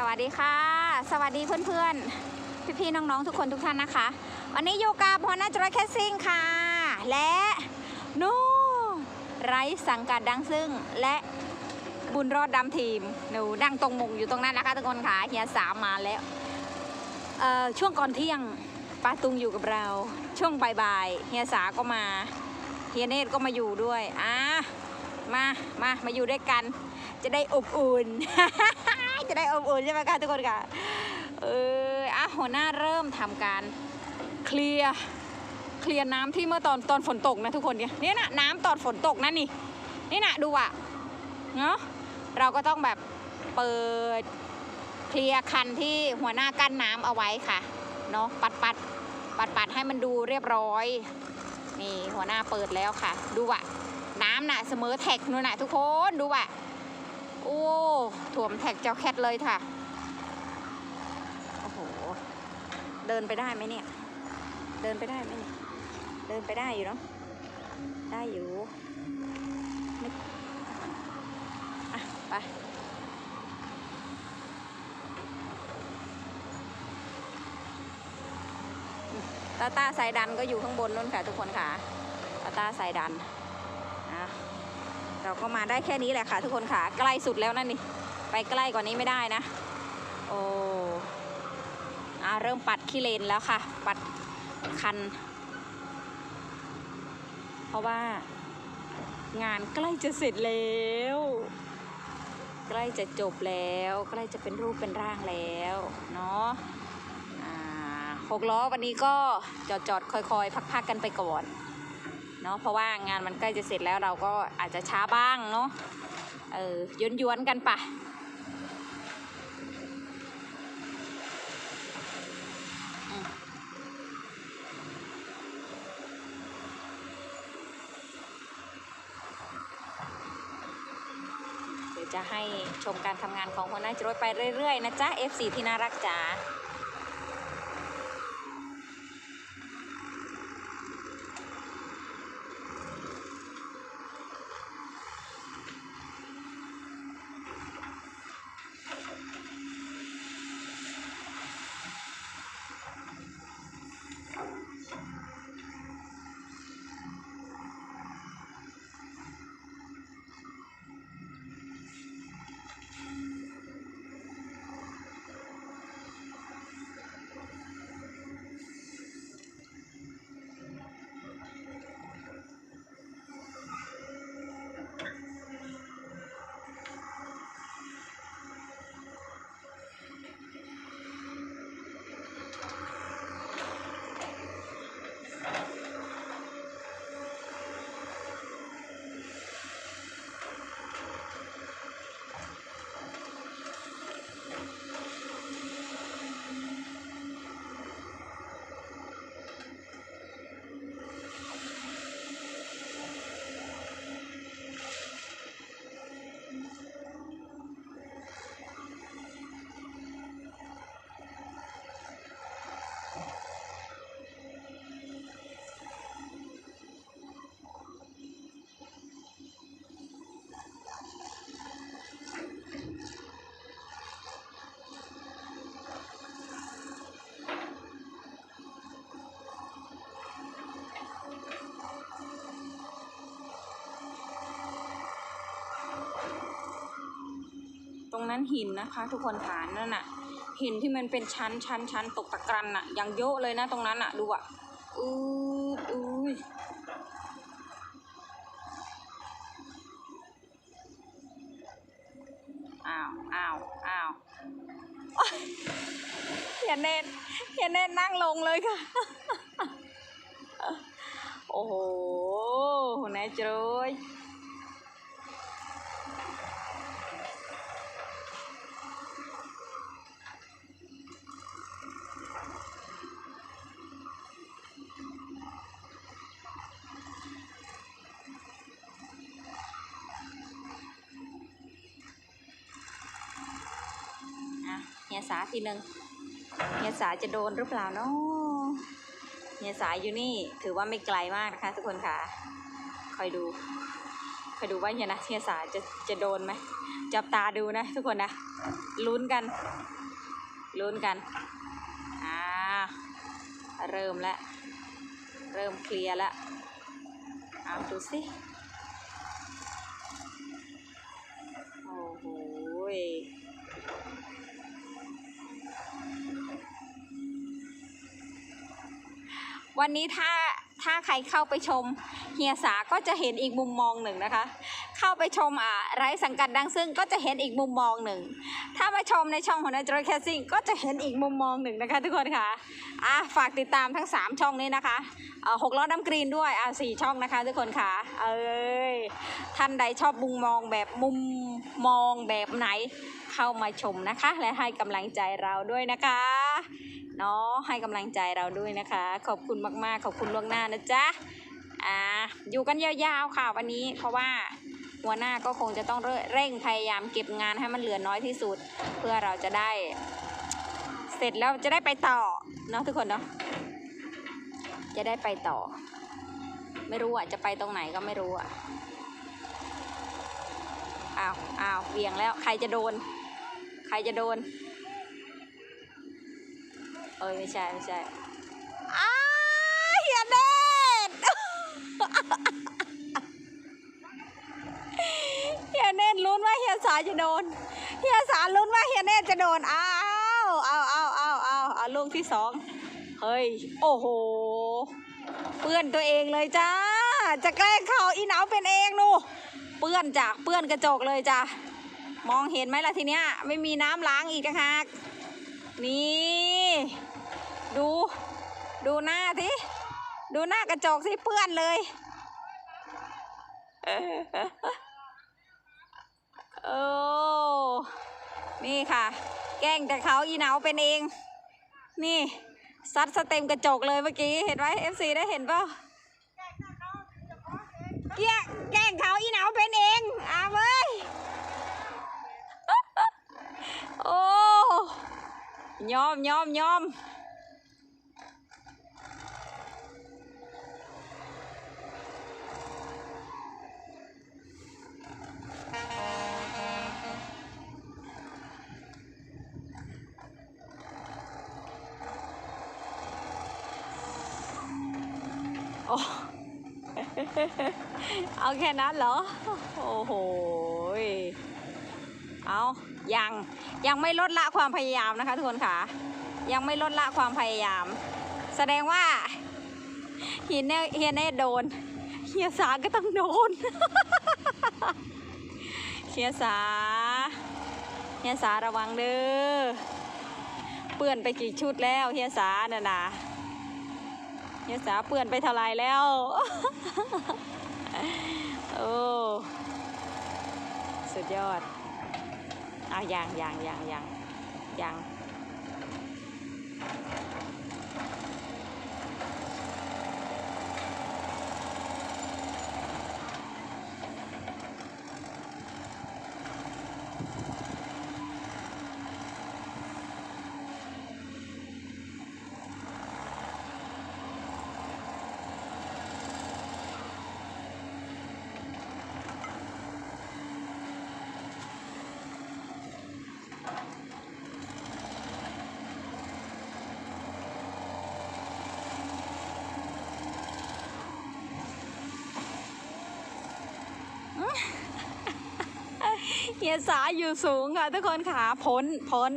สวัสดีค่ะ สวัสดีเพื่อนๆ พี่ๆ น้องๆ ทุกคนทุกท่านนะคะ วันนี้อยู่กับหัวหน้าจอยแคสซิ่งค่ะ และนู่นไร้สังกัดดังซึ่ง และบุญรอดดำทีม หนูดังตรงมุงอยู่ตรงนั้นนะคะทุกคนค่ะเฮียสามมาแล้วช่วงก่อนเที่ยงป้าตุงอยู่กับเรา ช่วงบ่ายๆเฮียสาก็มาเฮียเนตก็มาอยู่ด้วยอะมามามาอยู่ด้วยกัน จะได้อบอุ่น จะได้อบอุ่นใช่ไหมคะทุกคนค่ะเอออะหัวหน้าเริ่มทำการเคลียร์เคลียร์น้ำที่เมื่อตอนตอนฝนตกนะทุกคนเนี่ยนี่นะน้ำตอนฝนตกนั่นนี่นี่นะดูอะเนาะเราก็ต้องแบบเปิดเคลียร์คันที่หัวหน้ากั้นน้ำเอาไว้ค่ะเนาะปัดปัดปัดปัดให้มันดูเรียบร้อยนี่หัวหน้าเปิดแล้วค่ะ ดูอะน้ำน่ะเสมอแท็กนู่นน่ะทุกคนดูอะ อ้ถ่วมแท็กเจ้าแคทเลยค่ะ โอ้โห เดินไปได้ไหมเนี่ย เดินไปได้ไหมเนี่ย เดินไปได้อยู่เนาะ ได้อยู่ไม่อะไปตาตาสายดันก็อยู่ข้างบนนู่นค่ะทุกคนค่ะ ตาตาสายดัน เราก็มาได้แค่นี้แหละค่ะทุกคนค่ะ ใกล้สุดแล้วนั่นนี่ไปใกล้กว่านี้ไม่ได้นะ โอ้อาเริ่มปัดขี้เลนแล้วค่ะ ปัดคัน เพราะว่า งานใกล้จะเสร็จแล้ว ใกล้จะจบแล้ว ใกล้จะเป็นรูปเป็นร่างแล้วเนาะหกล้อวันนี้ก็จอดจอดคอยๆ พักๆกันไปก่อน เนาะเพราะว่างานมันใกล้จะเสร็จแล้วเราก็อาจจะช้าบ้างเนาะเออย้อนย้วนๆกันปะเดี๋ยวจะให้ชมการทำงานของหัวหน้าจรวดไปเรื่อยๆนะจ๊ะ F4 ที่น่ารักจ๋า รงนั้นหินนะคะ ทุกคนฐานนั่นน่ะหินที่มันเป็นชั้นชั้นชั้นตกตะกรันน่ะอย่างเยอะเลยนะตรงนั้นน่ะดูอะอู้อุ้ยอ้าวอ้าวอ้าวอยเฮียเนตเฮียเนตนั่งลงเลยค่ะ โอ้โหแน่จอยอะเฮียสาทีหนึ่งเฮียสาจะโดนหรือเปล่าเนาะเฮียสาอยู่นี่ถือว่าไม่ไกลมากนะคะทุกคนค่ะ คอยดู คอยดูว่าเฮียนะเฮียสาจะจะโดนไหม จับตาดูนะทุกคนนะ ลุ้นกัน ลุ้นกัน อ่า เริ่มแล้ว เริ่มเคลียร์แล้วเอาดูสิโอ้โหย วันนี้ถ้าถ้าใครเข้าไปชมเฮียสาก็จะเห็นอีกมุมมองหนึ่งนะคะ เข้าไปชมอ่าไร้สังกัดดังซึ่งก็จะเห็นอีกมุมมองหนึ่ง ถ้ามาชมในช่องของนายจอยแคสซิ่งก็จะเห็นอีกมุมมองหนึ่งนะคะ ทุกคนค่ะอะฝากติดตามทั้ง 3 ช่องนี้นะคะหกล้อน้ำกรีนด้วยอะสี่ช่องนะคะ ทุกคนค่ะ เอ้ยท่านใดชอบมุมมองแบบมุมมองแบบไหน เข้ามาชมนะคะ และให้กำลังใจเราด้วยนะคะ เนาะให้กำลังใจเราด้วยนะคะ ขอบคุณมากๆ ขอบคุณล่วงหน้านะจ๊ะอ่าอยู่กันยาวๆค่ะวันนี้ เพราะว่าหัวหน้าก็คงจะต้องเร่งพยายามเก็บงานให้มันเหลือน้อยที่สุด เพื่อเราจะได้ เสร็จแล้วจะได้ไปต่อเนาะทุกคนเนาะจะได้ไปต่อ ไม่รู้อะจะไปตรงไหนก็ไม่รู้อะอ้าวอ้าวเบี่ยงแล้วใครจะโดน ใครจะโดน เอ้ยไม่ใช่ไม่ใช่อ้าเฮียเดชเฮียเนตลุ้นว่าเฮียสาจะโดนเฮียสาลุ้นว่าเฮียเนตจะโดนอ้าวเอาเอาเอาเอาเอาลูกที่สองเฮ้ยโอ้โหเปื้อนตัวเองเลยจ้า จะแกล้งเขาอีหนาวเป็นเองนูเปื้อนจากเปื้อนกระจกเลยจ้ะมองเห็นไหมล่ะทีเนี้ยไม่มีน้ำล้างอีกนะคะนี่ ดู ดูหน้าทีดูหน้ากระจกสิเปื้อนเลยโอ้นี่ค่ะ แกล้งแต่เขาอีหนาเป็นเอง นี่ซัดสเต็มกระจกเลยเมื่อกี้ เห็นไหม FC ได้เห็นเปล่าแกล้งแกล้งเขาอีหนาเป็นเองอาเว้ยโอ้ยอมยอมยอม โอ้ เอาแค่นั้นเหรอ โอ้โห เอายังยังไม่ลดละความพยายามนะคะทุกคนค่ะ ยังไม่ลดละความพยายาม แสดงว่าเฮียเน่เฮียเน่โดนเฮียสาก็ต้องโดนเฮียสาเฮียสาระวังเด้อเปื่อนไปกี่ชุดแล้วเฮียสาน่ะนะ เนื้อสาเปื่อนไปทลายแล้ว โอ้ สุดยอดอะยังยางยางยางยางเฮียสาอยู่สูงค่ะทุกคนค่ะพ้นพ้น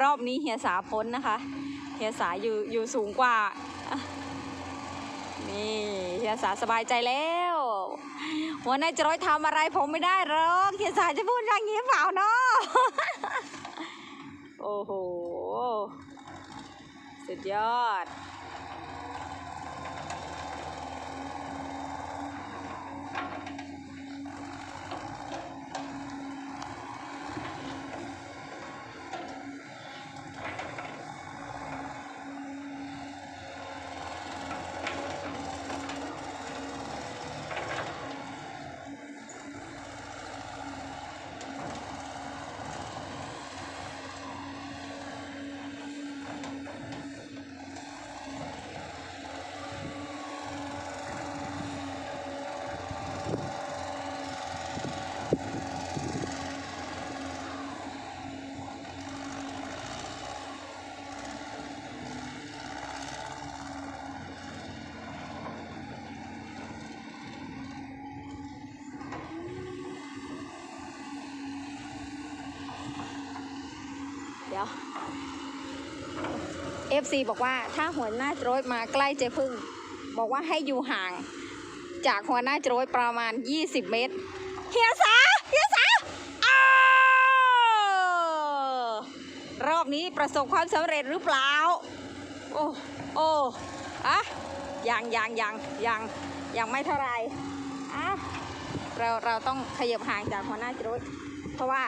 รอบนี้เฮียสาพ้นนะคะเฮียสาอยู่อยู่สูงกว่านี่เฮียสาสบายใจแล้วหัวหนายจะร้อยทำอะไรผมไม่ได้หรอกเฮียสาจะพูดอย่างนี้เปล่าเนาะโอ้โหสุดยอด FC บอกว่าถ้าหัวหน้าโจรยมาใกล้เจพึ่ง บอกว่าให้อยู่ห่าง จากหัวหน้าโจรยประมาณ 20 เมตร เฮียสาเฮียสาอาวรอบนี้ประสบความสำเร็จหรือเปล่า โอ้โอ้อะยังยังยังยังยังไม่เท่าไรอะเราเราต้องขยับห่างจากหัวหน้าโจรยเพราะว่า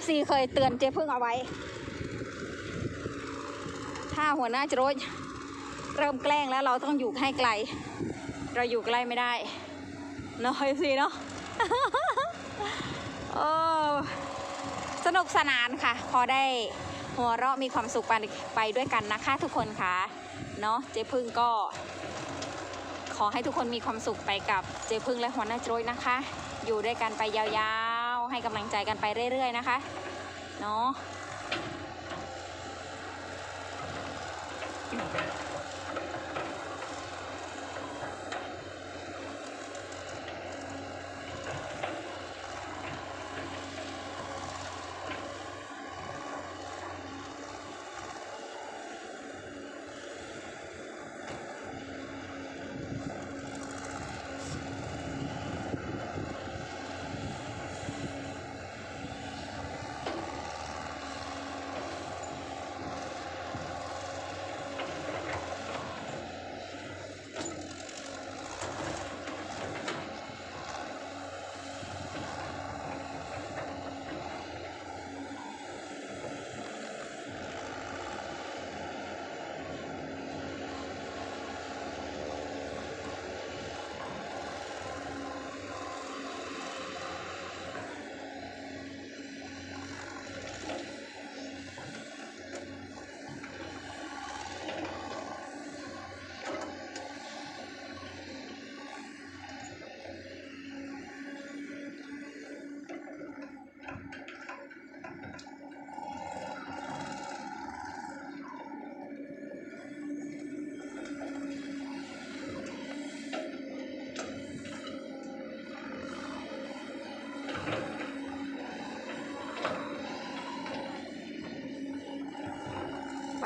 FC เคยเตือนเจ๊พึ่งเอาไว้ ถ้าหัวหน้าโจรยเริ่มแกล้งแล้วเราต้องอยู่ให้ไกล เราอยู่ใกล้ไม่ได้เนาะ FC เนาะโอ้สนุกสนานค่ะ พอได้หัวเราะมีความสุขไปไปด้วยกันนะคะทุกคนค่ะเนาะเจ๊พึ่งก็ ขอให้ทุกคนมีความสุขไปกับเจ๊พึ่งและหัวหน้าโจรยนะคะ อยู่ด้วยกันไปยาวๆ ให้กำลังใจกันไปเรื่อยๆนะคะเนาะ Thank you.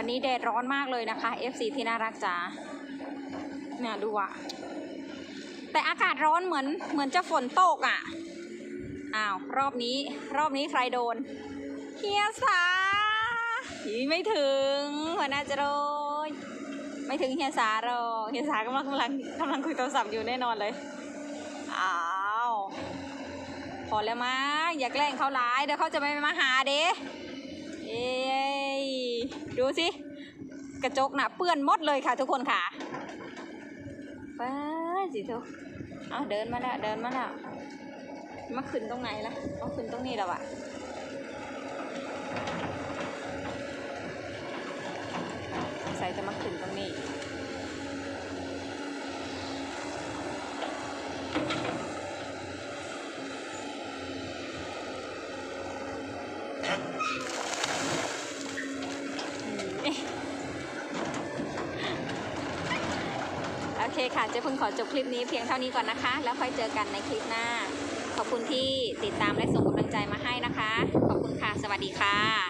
วันนี้แดดร้อนมากเลยนะคะ FC ที่น่ารักจ๋าเนี่ยดูอะแต่อากาศร้อนเหมือนเหมือนจะฝนตกอะอ้าว รอบนี้ รอบนี้ใครโดน เฮียสาหีไม่ถึงหัวหน้าจะโดนไม่ถึงเฮียสาหรอกเฮียสากำลังกำลังกำลังคุยโทรศัพท์อยู่แน่นอนเลย อ้าว พอแล้วมั้งอย่าแกล้งเขาหลายเดี๋ยวเขาจะไม่มาหาเด้เอ้ย ดูสิ กระจกน่ะเปื้อนมดเลยค่ะทุกคนค่ะไปสิทุกเอาเดินมาแล้วเดินมาแล้วมาขึ้นตรงไหนล่ะมาขึ้นตรงนี้แล้วอะใส่จะมาขึ้นตรงนี้ โอ เจะเพิ่งขอจบคลิปนี้เพียงเท่านี้ก่อนนะคะ แล้วค่อยเจอกันในคลิปหน้า ขอบคุณที่ติดตามและส่งกำลังใจมาให้นะคะ ขอบคุณค่ะ สวัสดีค่ะ